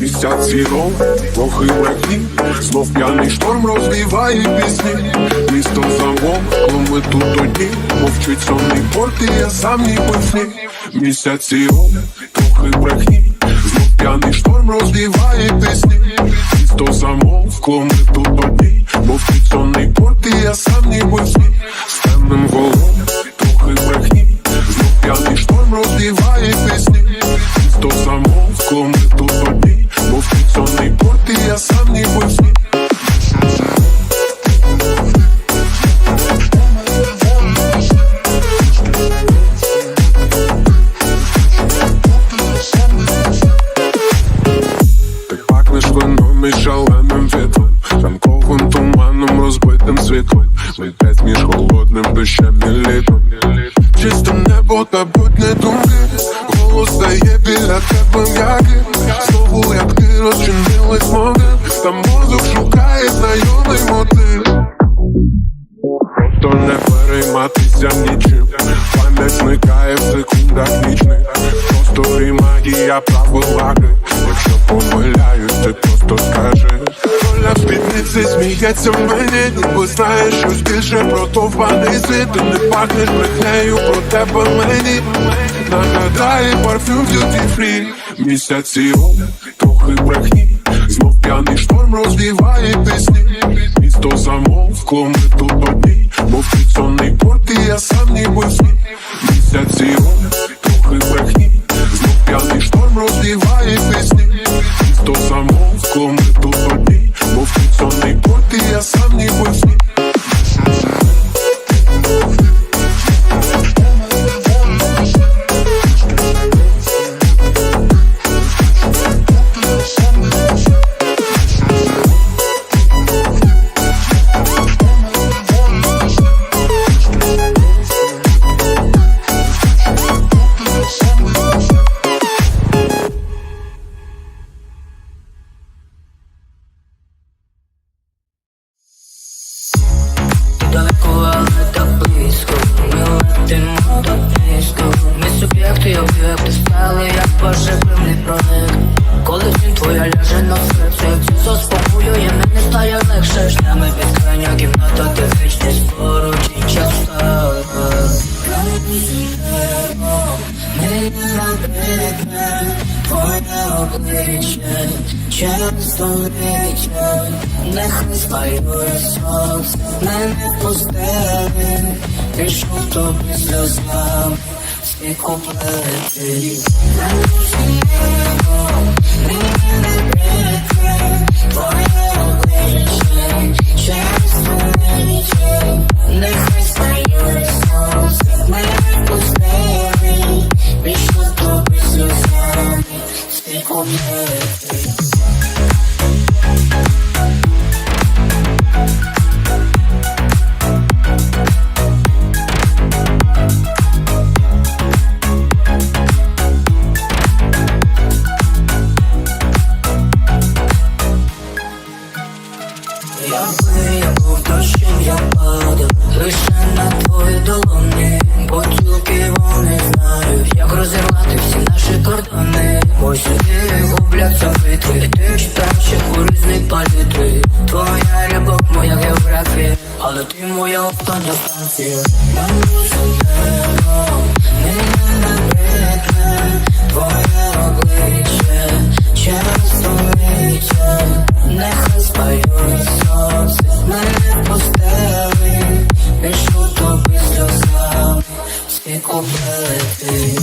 Місяць зіров, брехні, знов п'яний шторм розвіває пісні. Місто замовкло, ми тут одні, мовчить сонний порт, і я сам ніби в сні. Місяць зіров, трохи брехні, знов п'яний шторм розвіває пісні. Місто замовкло, ми тут одні, мовчить сонний порт, і я сам ніби в Чисте небо та думки Голос стає біля тебе м'яким Знову як ти розчинились смоги Та мозок шукає знайомий мотив. То не перейматися нічим Пам'ять зникає в секундах нічних. Просторі магія правила гри Якщо помиляюсь, ти просто скажи. В спідниці сміється в мені Ніби знаєш щось більше про світ Ти не пахнеш брехнею про тебе мені. Нагадає парфюм duty free. Місяці трохи брехні. Знов п'яний шторм розвіває пісні. Місто замовкло, ми тут одні. Мовчить сонний порт, і я сам ніби в сні Місяці трохи брехні. Знов п'яний шторм розвіває пісні. Місто замовкло, ми тут одні. Мовчить сонний порт, і я сам Це заспокоює, мене стає легше Шлями безкрайня кімната, де вічність поруч і час. Твоє обличчя Часто личе Нехай спалює сонце Мене пустили Пишу тобі сльозами Всі куплети Мене всіємо Мене палітри Твоя любов, моя географія Але ти моя остання станція Твоє обличчя Часто личе Нехай спалює сонце Мене пустили Пишу тобі сльозами Всі куплети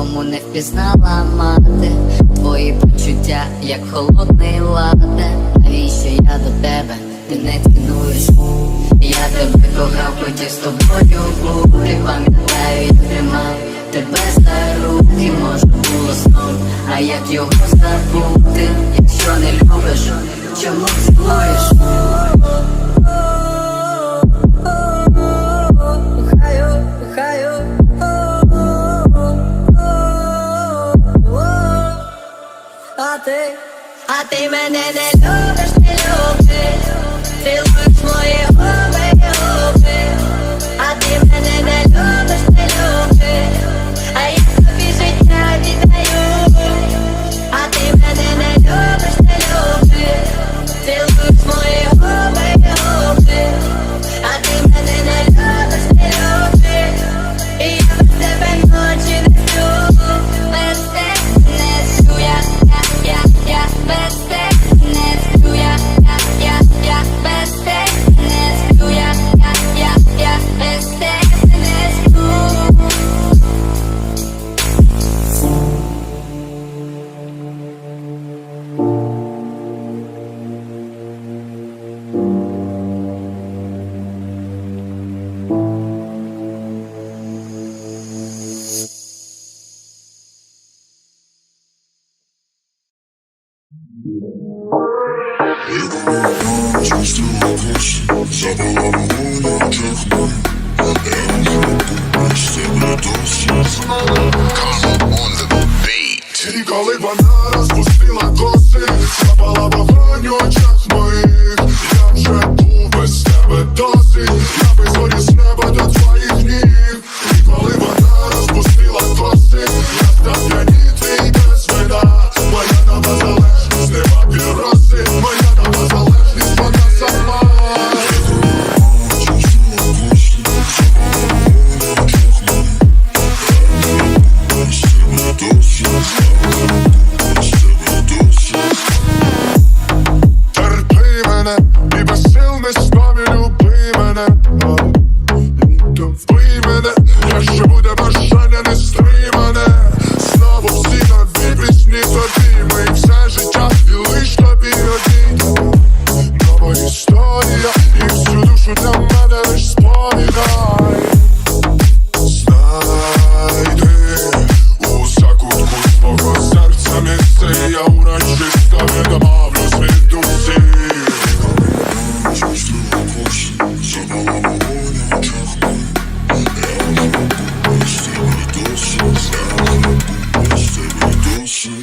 Тому не впізнала мати. Твої почуття, як холодний лате. Навіщо я до тебе, ти не цінуєш? Я тебе кохав, хотів з тобою бути. Пам'ятаю, я тримав тебе за руки, може було сон, а як його забути, якщо не любиш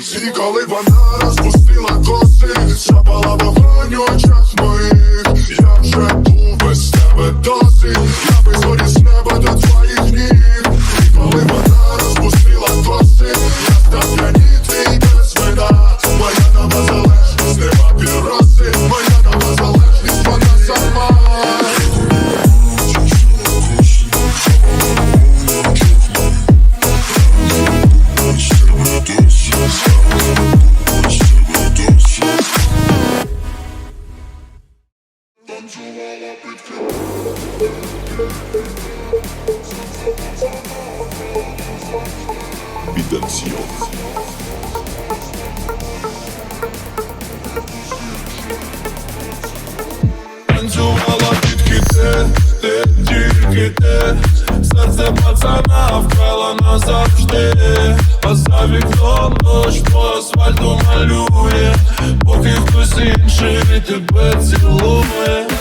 кінці, коли вона розпустила коси, запала вогонь очах моїх, я вже був без тебе досить. somewhere.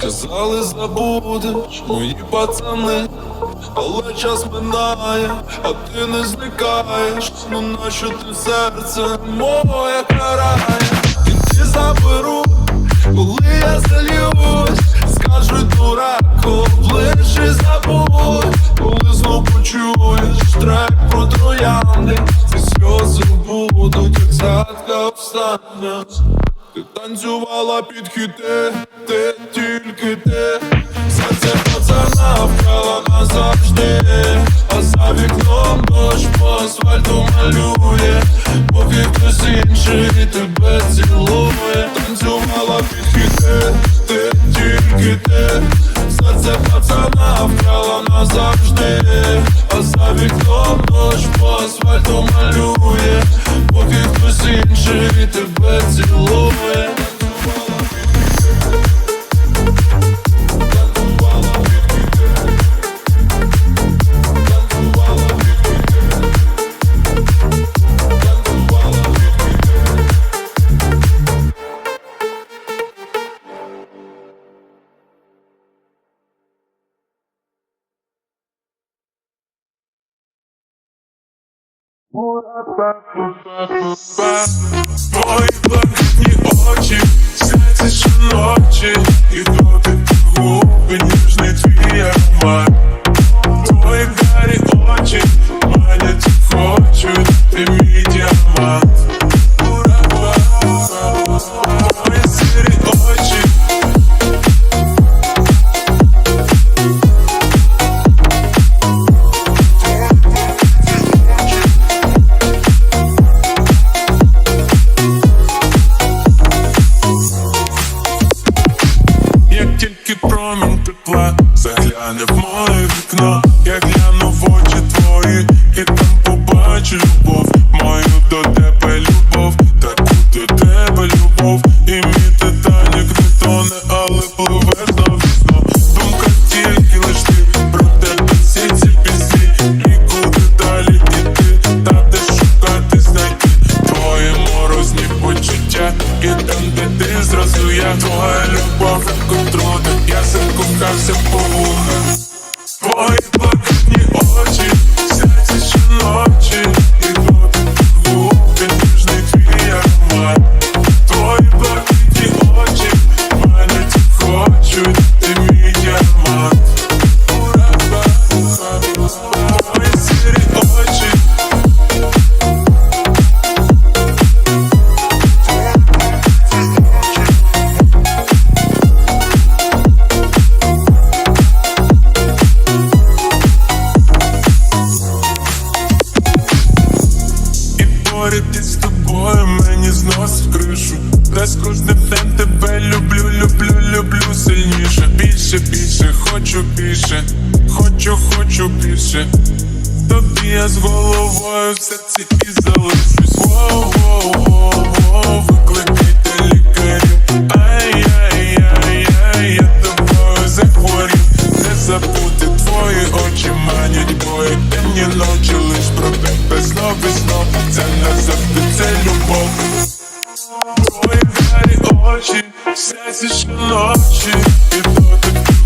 Сказали, забудеш, мої пацани, але час минає, а ти не зникаєш. Ну нащо ти серце моє карає? І ти заберу, коли я залюсь, скажу дураку, ближче забудь, коли знов почуєш трек про троянди, ці сльози будуть, як садка встання. Ти танцювала під хіти, ти тільки ти, серце пацана Твої блакитні очі, серці щоночі, і доти губи ніжний твій аромат. Твої карі очі, манять хочуть. Більше, більше, хочу більше, хочу, хочу більше. Тобі я з головою в серці і залишусь. Воу, воу, воу, воу, викликайте лікарів. Ай-яй-яй-яй, я тобою захворів. Не забути твої очі манять бої. Темні ночі лиш про тебе знов і знов. Це назавжди, це любов все ці ночі і дотик